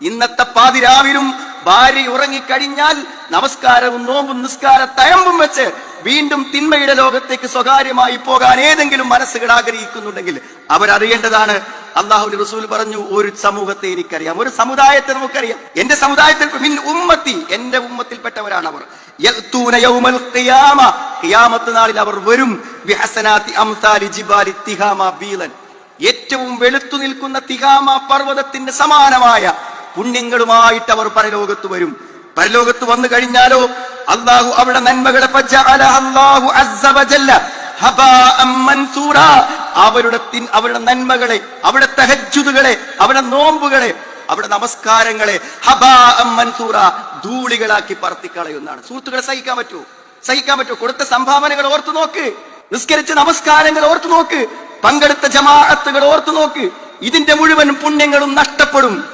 ഇന്നത്തെ പാതിരാവിലും ഭാര്യ ഉറങ്ങിക്കഴിഞ്ഞാൽ നമസ്കാരവും നോമ്പും നിസ്കാര തയമ്പും വെച്ച് വീണ്ടും തിന്മയുടെ ലോകത്തേക്ക് സ്വകാര്യമായി പോകാൻ ഏതെങ്കിലും മനസ്സുകൾ ആഗ്രഹിക്കുന്നുണ്ടെങ്കിൽ അവരറിയേണ്ടതാണ് അള്ളാഹു റസൂൽ പറഞ്ഞു ഒരു സമൂഹത്തെ എനിക്കറിയാം ഒരു സമുദായത്തെ നമുക്കറിയാം. എന്റെ സമുദായത്തിൽ മിൻ ഉമ്മത്തി എന്റെ ഉമ്മത്തിൽപ്പെട്ടവരാണ് അവർ. ഖിയാമത്ത് നാളിൽ അവർ വരും. ഏറ്റവും വെളുത്തു നിൽക്കുന്ന തിഹാമ പർവതത്തിന്റെ സമാനമായ പുണ്യങ്ങളുമായിട്ട് അവർ പരലോകത്ത് വരും. പരലോകത്ത് വന്നു കഴിഞ്ഞാലോ അള്ളാഹു അവിടെ നന്മകളെ. അവരുടെ അവരുടെ നന്മകളെ അവിടെ തഹജ്ജുദുകളെ അവിടെ നോമ്പുകളെ അവിടെ നമസ്കാരങ്ങളെ ഹബാ മൻസൂറ ധൂളികളാക്കി പറത്തിക്കളയുന്നതാണ്. സുഹൃത്തുക്കളെ സഹിക്കാൻ പറ്റുമോ? സഹിക്കാൻ പറ്റുമോ? കൊടുത്ത സംഭാവനകൾ ഓർത്തു നോക്ക്. നിസ്കരിച്ച നമസ്കാരങ്ങൾ ഓർത്തു നോക്ക്. പങ്കെടുത്ത ജമാഅത്തുകൾ ഓർത്തു നോക്ക്. ഇതിന്റെ മുഴുവൻ പുണ്യങ്ങളും നഷ്ടപ്പെടും.